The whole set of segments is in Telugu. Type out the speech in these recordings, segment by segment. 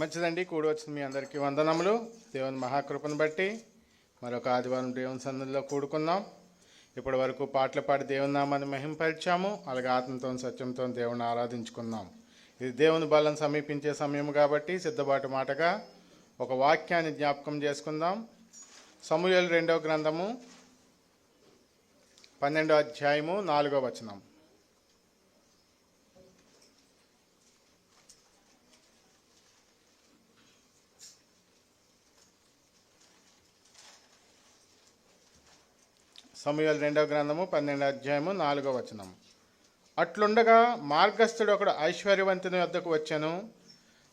మంచిదండి కూడి వచ్చిన మీ అందరికీ వందనములు. దేవుని మహాకృపను బట్టి మరొక ఆదివారం దేవుని సన్నిధిలో కూడుకున్నాం ఇప్పటి వరకు పాటలు పాడి దేవుని నామాన్ని మహింపరిచాము. అలాగే ఆత్మతో సత్యంతో దేవుని ఆరాధించుకున్నాం ఇది దేవుని బలం సమీపించే సమయం కాబట్టి సిద్ధపాటు మాటగా ఒక వాక్యాన్ని జ్ఞాపకం చేసుకుందాం. సమూహలు రెండవ గ్రంథము పన్నెండో అధ్యాయము నాలుగో వచనం. సమయాలు రెండవ గ్రంథము పన్నెండు అధ్యాయము నాలుగో వచనం అట్లుండగా మార్గస్థుడు ఒకడు ఐశ్వర్యవంతుని యొద్దకు వచ్చాను.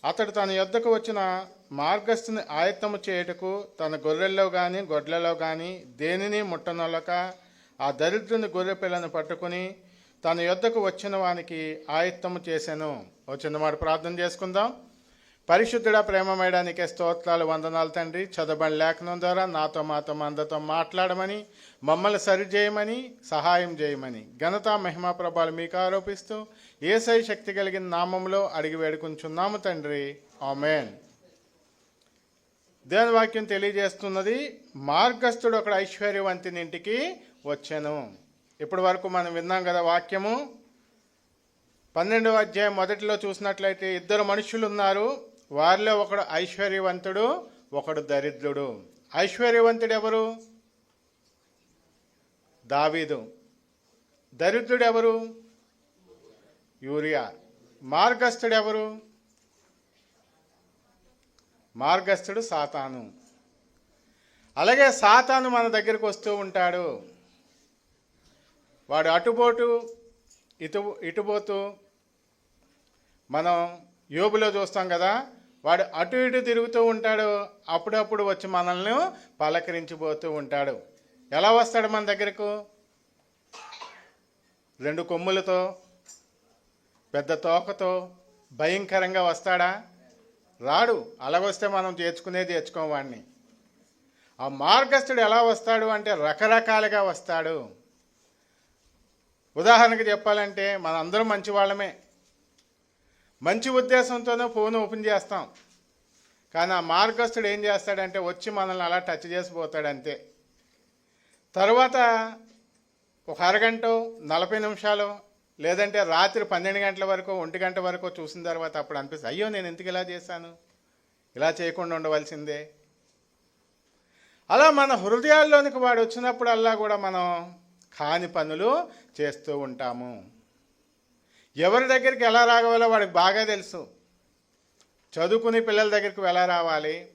అతడు తన యొద్దకు వచ్చిన మార్గస్థుని ఆయత్తము చేయుటకు తన గొర్రెల్లో కానీ గొడ్లలో కానీ దేనిని ముట్టనొలక ఆ దరిద్రుని గొర్రె పిల్లను పట్టుకుని తన యొద్దకు వచ్చిన వానికి ఆయత్తము చేశాను వచ్చిన వాడు ప్రార్థన చేసుకుందాం. పరిశుద్ధుడ ప్రేమమేయడానికే స్తోత్రాలు వందనాలు తండ్రి. చదవని లేఖనం ద్వారా నాతో మాతో అందరితో మాట్లాడమని మమ్మల్ని సరిచేయమని సహాయం చేయమని ఘనత మహిమా ప్రభాలు మీకు ఆరోపిస్తూ ఏసై శక్తి కలిగిన నామంలో అడిగి వేడుకుంటున్నాము తండ్రి. ఆమెన్. దేవుని వాక్యం తెలియజేస్తున్నది మార్గస్థుడు ఒక ఐశ్వర్యవంతిని ఇంటికి వచ్చాను. ఇప్పటి వరకు మనం విన్నాం కదా వాక్యము. పన్నెండవ అధ్యాయం మొదటిలో చూసినట్లయితే ఇద్దరు మనుషులు ఉన్నారు వారిలో ఒకడు ఐశ్వర్యవంతుడు ఒకడు దరిద్రుడు. ఐశ్వర్యవంతుడు ఎవరు దావీదు. దరిద్రుడు ఎవరు యూరియా. మార్గస్థుడు ఎవరు మార్గస్థుడు సాతాను. అలాగే సాతాను మన దగ్గరికి వస్తూ ఉంటాడు. వాడు అటుపోటు ఇటు ఇటుపోతూ మనం యోబులో చూస్తాం కదా వాడు అటు ఇటు తిరుగుతూ ఉంటాడు. అప్పుడప్పుడు వచ్చి మనల్ని పలకరించిపోతూ ఉంటాడు. ఎలా వస్తాడు మన దగ్గరకు? రెండు కొమ్ములతో పెద్ద తోకతో భయంకరంగా వస్తాడా? రాడు. అలాగొస్తే మనం చేర్చుకునేది తెచ్చుకోం వాడిని ఆ మార్గస్థుడు ఎలా వస్తాడు అంటే రకరకాలుగా వస్తాడు. ఉదాహరణకు చెప్పాలంటే మనందరం మంచి వాళ్ళమే మంచి ఉద్దేశంతోనే ఫోన్ ఓపెన్ చేస్తాం. కానీ ఆ మార్గస్థుడు ఏం చేస్తాడంటే వచ్చి మనల్ని అలా టచ్ చేసిపోతాడు అంతే తర్వాత ఒక అరగంట నలభై నిమిషాలు లేదంటే రాత్రి పన్నెండు గంటల వరకు ఒంటి గంట వరకు చూసిన తర్వాత అప్పుడు అనిపిస్తుంది అయ్యో నేను ఎందుకు ఇలా చేశాను? ఇలా చేయకుండా ఉండవలసిందే. అలా మన హృదయాల్లోనికి వాడు వచ్చినప్పుడల్లా కూడా మనం కాని పనులు చేస్తూ ఉంటాము. ఎవరి దగ్గరికి ఎలా రావాలో వాడికి బాగా తెలుసు. చదువుకునే పిల్లల దగ్గరికి ఎలా రావాలి?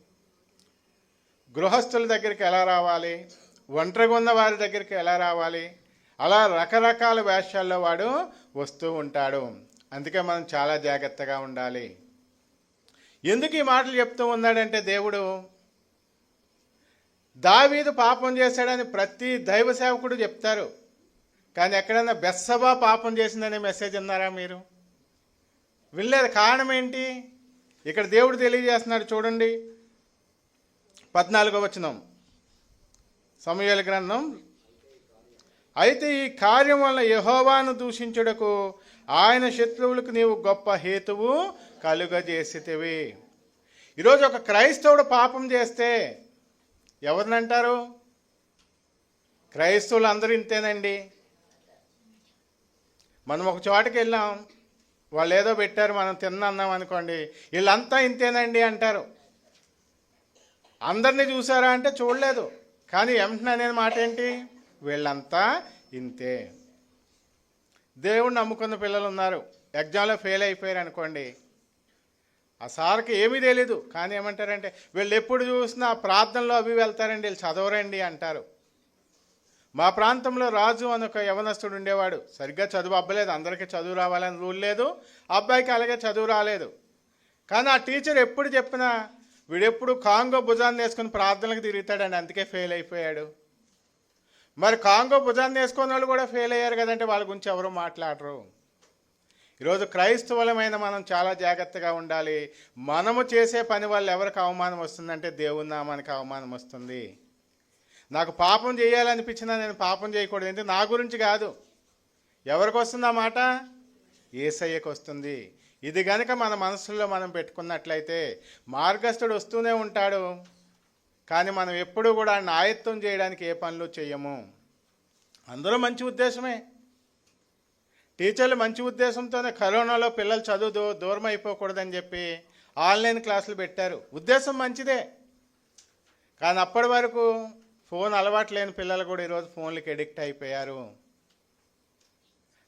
గృహస్థుల దగ్గరికి ఎలా రావాలి? ఒంటరిగా ఉన్న వారి దగ్గరికి ఎలా రావాలి? అలా రకరకాల వేషాల్లో వాడు వస్తూ ఉంటాడు. అందుకే మనం చాలా జాగ్రత్తగా ఉండాలి. ఎందుకు ఈ మాటలు చెప్తూ ఉన్నాడంటే దేవుడు దావీదు పాపం చేశాడని ప్రతి దైవ సేవకుడు చెప్తారు. కానీ ఎక్కడైనా బెస్సబా పాపం చేసిందనే మెసేజ్ అన్నారా మీరు? వినలేదు. కారణం ఏంటి? ఇక్కడ దేవుడు తెలియజేస్తున్నాడు చూడండి. పద్నాలుగో వచనం. సమయాల గ్రంథం. అయితే ఈ కార్యం వల్ల యహోవాను దూషించుటకు ఆయన శత్రువులకు నీవు గొప్ప హేతువు కలుగజేసితివి. ఈరోజు ఒక క్రైస్తవుడు పాపం చేస్తే ఎవరినంటారు క్రైస్తవులు అందరూ ఇంతేనండి. మనం ఒక చోటకి వెళ్ళాం. వాళ్ళు ఏదో పెట్టారు మనం తిన్నాం అనుకోండి. వీళ్ళంతా ఇంతేనండి అంటారు. అందరినీ చూసారా అంటే చూడలేదు. కానీ వెంటనే అనేది మాట ఏంటి? వీళ్ళంతా ఇంతే. దేవుడు నమ్ముకున్న పిల్లలు ఉన్నారు. ఎగ్జామ్లో ఫెయిల్ అయిపోయారు అనుకోండి. ఆ సార్కి ఏమీ తెలీదు. కానీ ఏమంటారంటే వీళ్ళు ఎప్పుడు చూసినా ప్రార్థనలో అవి వెళ్తారండి వీళ్ళు చదవరండి అంటారు. మా ప్రాంతంలో రాజు అని ఒక యవనస్తుడు ఉండేవాడు. సరిగ్గా చదువు అబ్బలేదు. అందరికీ చదువు రావాలని రూల్ లేదు. అబ్బాయికి అలాగే చదువు రాలేదు. కానీ ఆ టీచర్ ఎప్పుడు చెప్పినా వీడెప్పుడు కాంగో భుజాన్ని వేసుకుని ప్రార్థనలకు తిరుగుతాడండి. అందుకే ఫెయిల్ అయిపోయాడు. మరి కాంగో భుజాన్ని వేసుకున్న వాళ్ళు కూడా ఫెయిల్ అయ్యారు కదంటే వాళ్ళ గురించి ఎవరు మాట్లాడరు. ఈరోజు క్రైస్తవులమైన మనం చాలా జాగ్రత్తగా ఉండాలి. మనము చేసే పని వల్ల ఎవరికి అవమానం వస్తుందంటే దేవుని నామానికి అవమానం వస్తుంది. నాకు పాపం చేయాలనిపించినా నేను పాపం చేయకూడదు? అంటే నా గురించి కాదు. ఎవరికి వస్తుంది ఆ మాట? ఏసయ్యకు వస్తుంది ఇది గనక మన మనసులో మనం పెట్టుకున్నట్లయితే మార్గస్థుడు వస్తూనే ఉంటాడు. కానీ మనం ఎప్పుడూ కూడా నాయత్వం చేయడానికి ఏ పనులు చేయము అందరూ మంచి ఉద్దేశమే. టీచర్లు మంచి ఉద్దేశంతోనే కరోనాలో పిల్లలు చదువు దూరం అయిపోకూడదని చెప్పి ఆన్లైన్ క్లాసులు పెట్టారు. ఉద్దేశం మంచిదే. కానీ అప్పటి వరకు ఫోన్ అలవాటు లేని పిల్లలు కూడా ఈరోజు ఫోన్లకి ఎడిక్ట్ అయిపోయారు.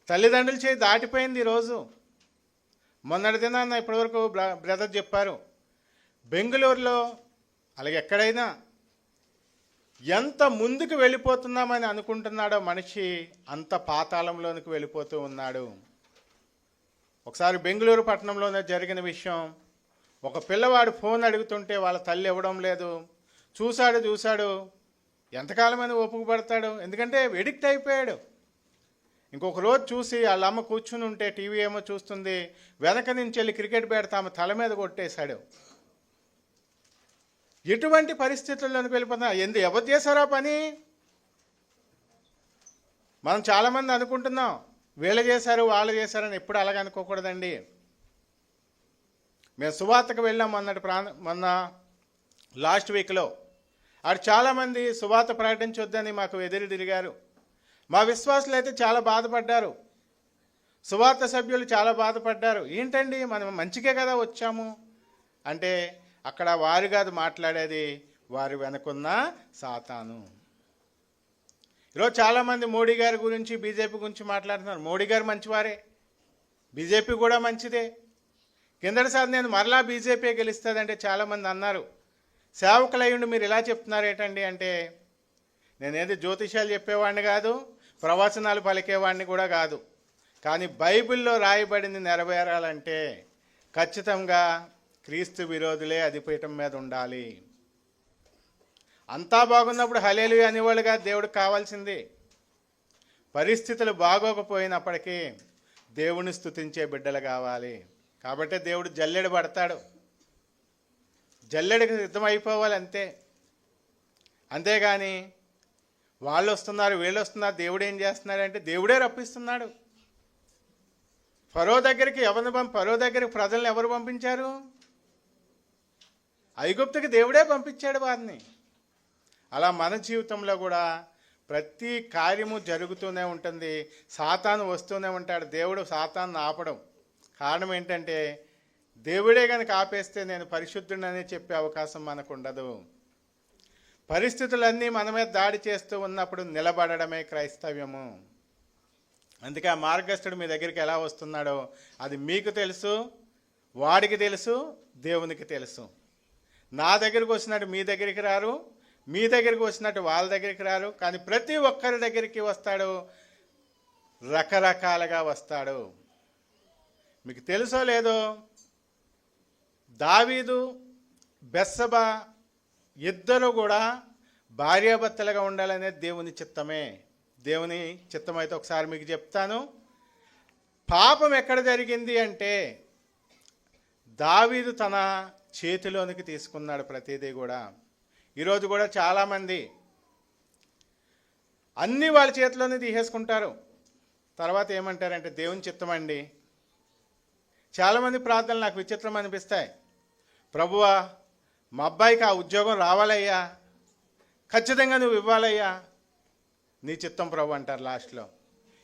తల్లిదండ్రుల చేయి దాటిపోయింది ఈరోజు. మొన్నటి దినాన్న ఇప్పటివరకు బ్ర- బ్రదర్ చెప్పారు బెంగళూరులో అలాగే ఎక్కడైనా ఎంత ముందుకు వెళ్ళిపోతున్నామని అనుకుంటున్నాడో మనిషి అంత పాతాళంలోనికి వెళ్ళిపోతూ ఉన్నాడు. ఒకసారి బెంగళూరు పట్టణంలోనే జరిగిన విషయం ఒక పిల్లవాడు ఫోన్ అడుగుతుంటే వాళ్ళ తల్లి ఇవ్వడం లేదు. చూశాడు చూశాడు ఎంతకాలమైన ఓపిక పడతాడు ఎందుకంటే ఎడిక్ట్ అయిపోయాడు. ఇంకొక రోజు చూసి వాళ్ళ అమ్మ కూర్చుని ఉంటే టీవీ ఏమో చూస్తుంది వెనక నుంచి వెళ్ళి క్రికెట్ బ్యాట్ ఆమె తల మీద కొట్టేశాడు. ఎటువంటి పరిస్థితుల్లోకి వెళ్ళిపోతున్నా? ఎందు ఎవరు చేశారా పని? మనం చాలామంది అనుకుంటున్నాం వీళ్ళు చేశారు వాళ్ళు చేశారని ఎప్పుడు అలాగ అనుకోకూడదండి. మేము సువార్తకు వెళ్ళాం మొన్నటి ప్రాంత మొన్న లాస్ట్ వీక్లో. ఆడు చాలామంది సువార్త ప్రకటించొద్దని మాకు ఎదురు తిరిగారు. మా విశ్వాసులు అయితే చాలా బాధపడ్డారు. సువార్త సభ్యులు చాలా బాధపడ్డారు. ఏంటండి మనం మంచికే కదా వచ్చాము? అంటే అక్కడ వారు కాదు మాట్లాడేది వారు వెనకున్న సాతాను. ఈరోజు చాలామంది మోడీ గారి గురించి బీజేపీ గురించి మాట్లాడుతున్నారు. మోడీ గారు మంచివారే. బీజేపీ కూడా మంచిదే. కిందటిసారి నేను మరలా బీజేపీ గెలుస్తుందంటే చాలామంది అన్నారు. సేవకులయ్యుండి మీరు ఇలా చెప్తున్నారు ఏంటండి అంటే నేనేది జ్యోతిషాలు చెప్పేవాడిని కాదు ప్రవచనాలు పలికేవాడిని కూడా కాదు. కానీ బైబిల్లో రాయబడింది నెరవేరాలంటే ఖచ్చితంగా క్రీస్తు విరోధులే అధిపీఠం మీద ఉండాలి. అంతా బాగున్నప్పుడు హలేలు అనేవాళ్ళుగా దేవుడికి కావాల్సింది. పరిస్థితులు బాగోకపోయినప్పటికీ దేవుని స్తుతించే బిడ్డలు కావాలి. కాబట్టి దేవుడు జల్లెడ పడతాడు. జల్లెడకు సిద్ధమైపోవాలి అంతే. అంతేగాని వాళ్ళు వస్తున్నారు వీళ్ళు వస్తున్నారు దేవుడు ఏం చేస్తున్నాడంటే దేవుడే రప్పిస్తున్నాడు. ఫరో దగ్గరికి ఎవరిని పంపి ఫరో దగ్గరికి ప్రజల్ని ఎవరు పంపించారు? ఐగుప్తుకి దేవుడే పంపించాడు వారిని. అలా మన జీవితంలో కూడా ప్రతి కార్యము జరుగుతూనే ఉంటుంది. సాతాను వస్తూనే ఉంటాడు. దేవుడు సాతాను ఆపడం. కారణం ఏంటంటే దేవుడే కనుక ఆపేస్తే నేను పరిశుద్ధుడని చెప్పే అవకాశం మనకు ఉండదు పరిస్థితులన్నీ మన మీద దాడి చేస్తూ ఉన్నప్పుడు నిలబడడమే క్రైస్తవ్యము. అందుకే ఆ మార్గస్థుడు మీ దగ్గరికి ఎలా వస్తున్నాడో అది మీకు తెలుసు వాడికి తెలుసు దేవునికి తెలుసు. నా దగ్గరికి వచ్చినట్టు మీ దగ్గరికి రారు మీ దగ్గరికి వచ్చినట్టు వాళ్ళ దగ్గరికి రారు కానీ ప్రతి ఒక్కరి దగ్గరికి వస్తాడు రకరకాలుగా వస్తాడు. మీకు తెలుసో లేదో దావీదు బెస్సబ ఇద్దరు కూడా భార్యాభర్తలుగా ఉండాలనేది దేవుని చిత్తమే. దేవుని చిత్తం అయితే ఒకసారి మీకు చెప్తాను. పాపం ఎక్కడ జరిగింది అంటే దావీదు తన చేతిలోనికి తీసుకున్నాడు ప్రతిదీ కూడా. ఈరోజు కూడా చాలామంది అన్నీ వాళ్ళ చేతిలోనే తీసేసుకుంటారు. తర్వాత ఏమంటారంటే దేవుని చిత్తం అండి చాలామంది ప్రార్థనలు నాకు విచిత్రం అనిపిస్తాయి. ప్రభువా మా అబ్బాయికి ఆ ఉద్యోగం రావాలయ్యా. ఖచ్చితంగా నువ్వు ఇవ్వాలయ్యా. నీ చిత్తం ప్రభు అంటారు లాస్ట్లో.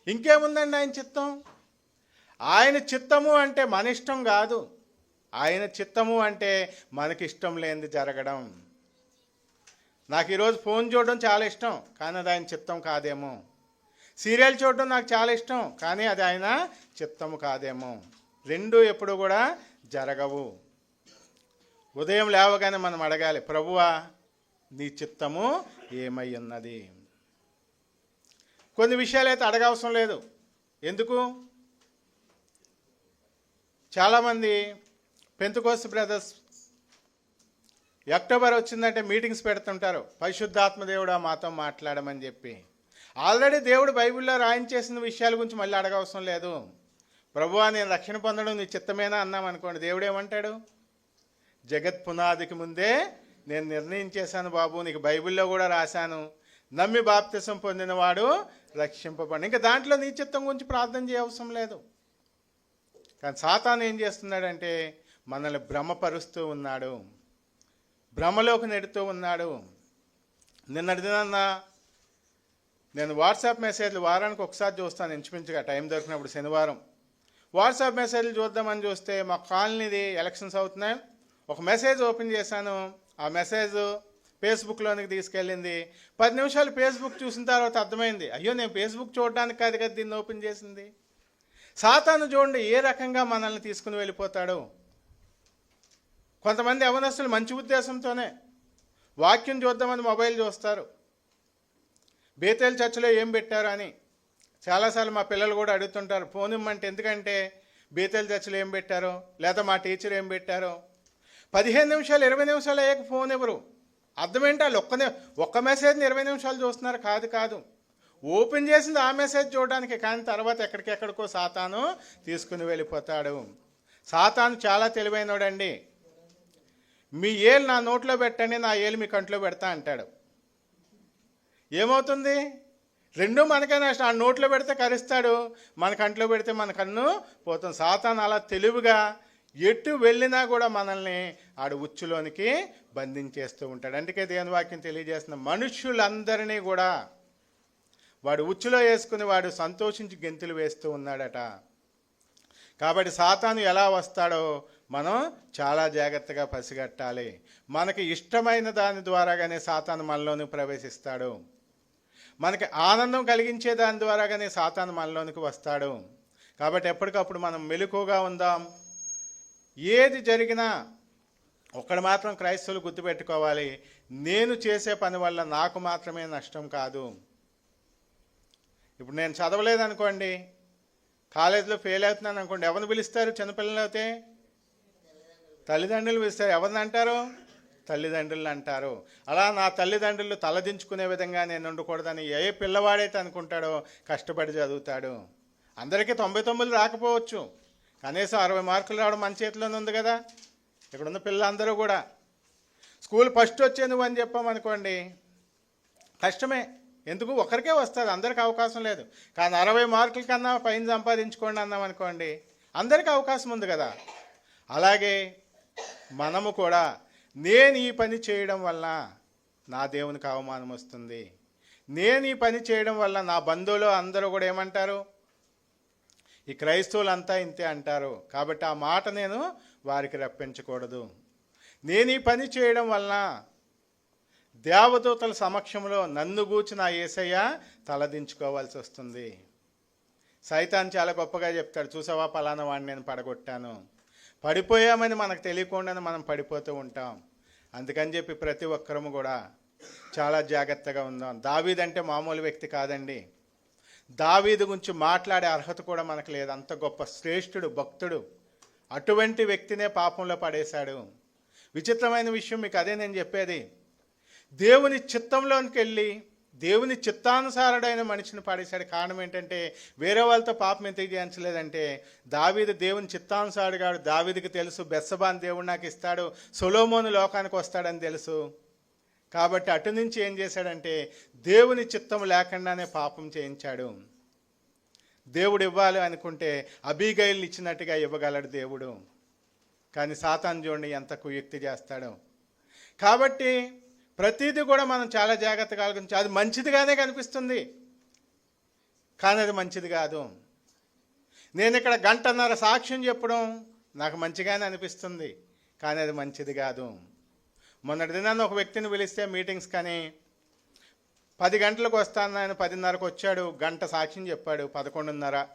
ఇంకేముందండి ఆయన చిత్తం? ఆయన చిత్తము అంటే మన ఇష్టం కాదు. ఆయన చిత్తము అంటే మనకి ఇష్టం లేనిది జరగడం. నాకు ఈరోజు ఫోన్ చూడడం చాలా ఇష్టం కానీ అది ఆయన చిత్తం కాదేమో. సీరియల్ చూడడం నాకు చాలా ఇష్టం కానీ అది ఆయన చిత్తము కాదేమో. రెండు ఎప్పుడు కూడా జరగవు. ఉదయం లేవగానే మనం అడగాలి ప్రభువా నీ చిత్తము ఏమై ఉన్నది కొన్ని విషయాలు అయితే అడగవసరం లేదు. ఎందుకు? చాలామంది పెంతుకోస్ బ్రదర్స్ అక్టోబర్ వచ్చిందంటే మీటింగ్స్ పెడుతుంటారు పరిశుద్ధాత్మదేవుడా మాతో మాట్లాడమని చెప్పి. ఆల్రెడీ దేవుడు బైబిల్లో రాయించేసిన విషయాల గురించి మళ్ళీ అడగవసరం లేదు. ప్రభువా నేను రక్షణ పొందడం నీ చిత్తమేనా? అన్నాం అనుకోండి దేవుడు ఏమంటాడు? జగత్ పునాదికి ముందే నేను నిర్ణయించేశాను బాబు నీకు బైబిల్లో కూడా రాశాను. నమ్మి బాప్తిసం పొందినవాడు రక్షింపబడి ఇంకా దాంట్లో నీ చిత్తం గురించి ప్రార్థన చేయవసరం లేదు. కానీ సాతాను ఏం చేస్తున్నాడంటే మనల్ని భ్రమపరుస్తూ ఉన్నాడు. భ్రమలోకి నెడుతూ ఉన్నాడు. నిన్నటి దినాన్న నేను వాట్సాప్ మెసేజ్లు వారానికి ఒకసారి చూస్తాను ఇంచుమించుగా టైం దొరికినప్పుడు శనివారం. వాట్సాప్ మెసేజ్లు చూద్దామని చూస్తే మా కాలనీది ఎలక్షన్స్ అవుతున్నాయి. ఒక మెసేజ్ ఓపెన్ చేశాను. ఆ మెసేజ్ ఫేస్బుక్లోనికి తీసుకెళ్ళింది. పది నిమిషాలు ఫేస్బుక్ చూసిన తర్వాత అర్థమైంది. అయ్యో నేను ఫేస్బుక్ చూడడానికి కాదు కదా దీన్ని ఓపెన్ చేసింది. సాతాను చూడండి ఏ రకంగా మనల్ని తీసుకుని వెళ్ళిపోతాడు? కొంతమంది అవనస్తులు మంచి ఉద్దేశంతోనే వాక్యం చూద్దామని మొబైల్ చూస్తారు. బేతేల్ చర్చలో ఏం పెట్టారు అని చాలాసార్లు మా పిల్లలు కూడా అడుగుతుంటారు. ఫోన్ ఇమ్మంటే ఎందుకంటే బేతేల్ చర్చలో ఏం పెట్టారో? లేదా మా టీచర్ ఏం పెట్టారో? పదిహేను నిమిషాలు ఇరవై నిమిషాలు అయ్యాక ఫోన్ ఎవరు? అర్థమేంటి వాళ్ళు? ఒక్క ఒక్క మెసేజ్ని ఇరవై నిమిషాలు చూస్తున్నారు? కాదు కాదు. ఓపెన్ చేసింది ఆ మెసేజ్ చూడడానికి కానీ తర్వాత ఎక్కడికెక్కడికో సాతాను తీసుకుని వెళ్ళిపోతాడు. సాతాను చాలా తెలివైనోడండి. మీ ఏలు నా నోట్లో పెట్టండి నా ఏలు మీ కంట్లో పెడతా అంటాడు. ఏమవుతుంది? రెండు మనకే నష్టం ఆ నోట్లో పెడితే కరుస్తాడు మన కంట్లో పెడితే మన కన్ను పోతుంది. సాతాను అలా తెలివిగా ఎటు వెళ్ళినా కూడా మనల్ని ఆడు ఉచ్చులోనికి బంధించేస్తూ ఉంటాడు. అందుకే దేవుని వాక్యం తెలియజేస్తున్న మనుష్యులందరినీ కూడా వాడు ఉచ్చులో వేసుకుని వాడు సంతోషించి గెంతులు వేస్తూ ఉన్నాడట. కాబట్టి సాతాను ఎలా వస్తాడో మనం చాలా జాగ్రత్తగా పసిగట్టాలి. మనకి ఇష్టమైన దాని ద్వారాగానే సాతాను మనలోని ప్రవేశిస్తాడు. మనకి ఆనందం కలిగించే దాని ద్వారాగానే సాతాను మనలోనికి వస్తాడు. కాబట్టి ఎప్పటికప్పుడు మనం మెలకుగా ఉందాం. ఏది జరిగినా ఒక్కడ మాత్రం క్రైస్తవులు గుర్తుపెట్టుకోవాలి నేను చేసే పని వల్ల నాకు మాత్రమే నష్టం కాదు. ఇప్పుడు నేను చదవలేదనుకోండి కాలేజీలో ఫెయిల్ అవుతున్నాను అనుకోండి ఎవరిని పిలుస్తారు? చిన్నపిల్లలు అయితే? తల్లిదండ్రులు పిలుస్తారు. ఎవరిని అంటారు? తల్లిదండ్రులు అంటారు. అలా నా తల్లిదండ్రులు తలదించుకునే విధంగా నేను ఉండకూడదని ఏ పిల్లవాడైతే అనుకుంటాడో కష్టపడి చదువుతాడు. అందరికీ తొంభై తొమ్మిది రాకపోవచ్చు. కనీసం అరవై మార్కులు రావడం మన చేతిలోనే ఉంది కదా. ఇక్కడున్న పిల్లలందరూ కూడా. స్కూల్ ఫస్ట్ వచ్చే నువ్వు అని చెప్పామనుకోండి. కష్టమే. ఎందుకు? ఒకరికే వస్తుంది. అందరికి అవకాశం లేదు. కానీ అరవై మార్కుల కన్నా పైన సంపాదించుకోండి అన్నాం అనుకోండి. అందరికీ అవకాశం ఉంది కదా. అలాగే మనము కూడా నేను ఈ పని చేయడం వల్ల నా దేవునికి అవమానం వస్తుంది. నేను ఈ పని చేయడం వల్ల నా బంధువులు అందరూ కూడా ఏమంటారు? ఈ క్రైస్తవులంతా ఇంతే అంటారు. కాబట్టి ఆ మాట నేను వారికి రప్పించకూడదు. నేను ఈ పని చేయడం వలన దేవదూతల సమక్షంలో నన్ను గూర్చి నా ఏసయ్య తలదించుకోవాల్సి వస్తుంది. సైతాన్ చాలా గొప్పగా చెప్తాడు చూసావా పలానా వాడిని నేను పడగొట్టాను. పడిపోయామని మనకు తెలియకుండానే మనం పడిపోతూ ఉంటాం. అందుకని చెప్పి ప్రతి ఒక్కరము కూడా చాలా జాగ్రత్తగా ఉందాం. దావీదంటే మామూలు వ్యక్తి కాదండి. దావీదు గురించి మాట్లాడే అర్హత కూడా మనకు లేదు. అంత గొప్ప శ్రేష్ఠుడు భక్తుడు. అటువంటి వ్యక్తినే పాపంలో పడేశాడు. విచిత్రమైన విషయం మీకు అదే నేను చెప్పేది. దేవుని చిత్తంలోనికి వెళ్ళి దేవుని చిత్తానుసారుడైన మనిషిని పాడేశాడు. కారణం ఏంటంటే వేరే వాళ్ళతో పాపం ఎందుకు చేయించలేదంటే దావీదు దేవుని చిత్తానుసారుడుగాడు దావీదికి తెలుసు బెస్సబాన్ దేవుడు నాకు ఇస్తాడు సొలోమోను లోకానికి వస్తాడని తెలుసు. కాబట్టి అటు నుంచి ఏం చేశాడంటే దేవుని చిత్తం లేకుండానే పాపం చేయించాడు. దేవుడు ఇవ్వాలి అనుకుంటే అబీగైల్ని ఇచ్చినట్టుగా ఇవ్వగలడు దేవుడు. కానీ సాతాన్ చూడండి ఎంత కుయుక్తి చేస్తాడు. కాబట్టి ప్రతిదీ కూడా మనం చాలా జాగ్రత్తగా ఆలోచించి అది మంచిదిగానే కనిపిస్తుంది. కానీ అది మంచిది కాదు. నేను ఇక్కడ గంటన్నర సాక్ష్యం చెప్పడం నాకు మంచిగానే అనిపిస్తుంది కానీ అది మంచిది కాదు. మొన్నటి దినాన్ని ఒక వ్యక్తిని పిలిస్తే మీటింగ్స్ కానీ పది గంటలకు వస్తాను ఆయన పదిన్నరకు వచ్చాడు గంట సాక్ష్యం చెప్పాడు పదకొండున్నర.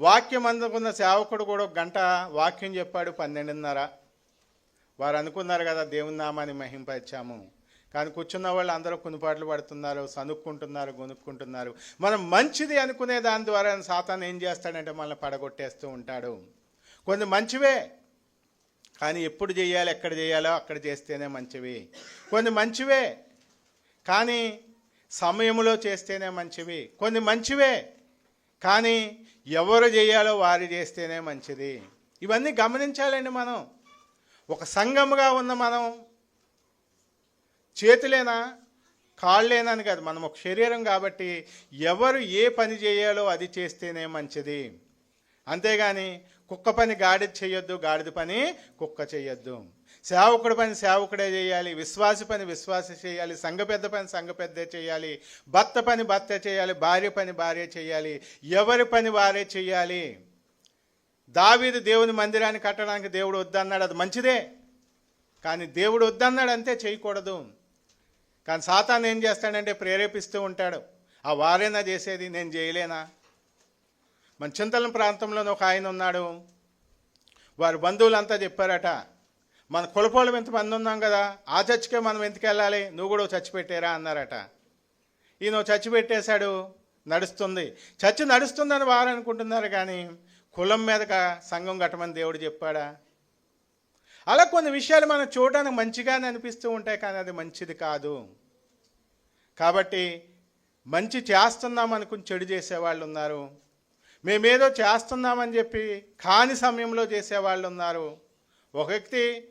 వాక్యం అందుకున్న సేవకుడు కూడా ఒక గంట వాక్యం చెప్పాడు పన్నెండున్నర. వారు అనుకున్నారు కదా దేవుని నామాన్ని మహింపరిచాము. కానీ కూర్చున్న వాళ్ళు అందరూ కునిపాట్లు పడుతున్నారు సనుక్కుంటున్నారు గొనుక్కుంటున్నారు. మనం మంచిది అనుకునే దాని ద్వారా సాతాన్ ఏం చేస్తాడంటే మనల్ని పడగొట్టేస్తూ ఉంటాడు. కొన్ని మంచివే కానీ ఎప్పుడు చేయాలి ఎక్కడ చేయాలో అక్కడ చేస్తేనే మంచివి. కొన్ని మంచివే కానీ సమయంలో చేస్తేనే మంచివి. కొన్ని మంచివే కానీ ఎవరు చేయాలో వారు చేస్తేనే మంచిది. ఇవన్నీ గమనించాలండి మనం. ఒక సంఘముగా ఉన్న మనం చేతులేనా కాళ్ళేనా అని కాదు. మనం ఒక శరీరం కాబట్టి ఎవరు ఏ పని చేయాలో అది చేస్తేనే మంచిది. అంతేగాని కుక్క పని గాడిద చేయొద్దు గాడిద పని కుక్క చేయొద్దు. సేవకుడి పని సేవకుడే చేయాలి విశ్వాసి పని విశ్వాస చేయాలి సంఘ పెద్ద పని సంఘ పెద్దే చేయాలి భర్త పని భర్త చేయాలి భార్య పని భార్య చేయాలి ఎవరి పని వారే చేయాలి. దావీదు దేవుని మందిరాన్ని కట్టడానికి దేవుడు వద్దన్నాడు అది మంచిదే. కానీ దేవుడు వద్దన్నాడు అంతే చేయకూడదు. కానీ సాతాన్ ఏం చేస్తాడంటే ప్రేరేపిస్తూ ఉంటాడు. ఆ వారేనా చేసేది నేను చేయలేనా? మన చింతలం ప్రాంతంలోనే ఒక ఆయన ఉన్నాడు. వారి బంధువులంతా చెప్పారట మన కులపోళం ఎంతమంది ఉన్నాం కదా ఆ చర్చికే మనం ఎందుకు వెళ్ళాలి? నువ్వు కూడా చచ్చిపెట్టేరా అన్నారట. ఈయన చచ్చిపెట్టేశాడు పెట్టేశాడు నడుస్తుంది. చర్చి నడుస్తుందని వారు అనుకుంటున్నారు కానీ కులం మీదగా సంఘం కట్టమని దేవుడు చెప్పాడా? అలా కొన్ని విషయాలు మనం చూడడానికి మంచిగానే అనిపిస్తూ ఉంటాయి కానీ అది మంచిది కాదు. కాబట్టి మంచి చేస్తున్నాం అనుకుని చెడు చేసేవాళ్ళు ఉన్నారు. మేమేదో చేస్తున్నామని చెప్పి కాని సమయంలో చేసేవాళ్ళు ఉన్నారు. ఒక వ్యక్తి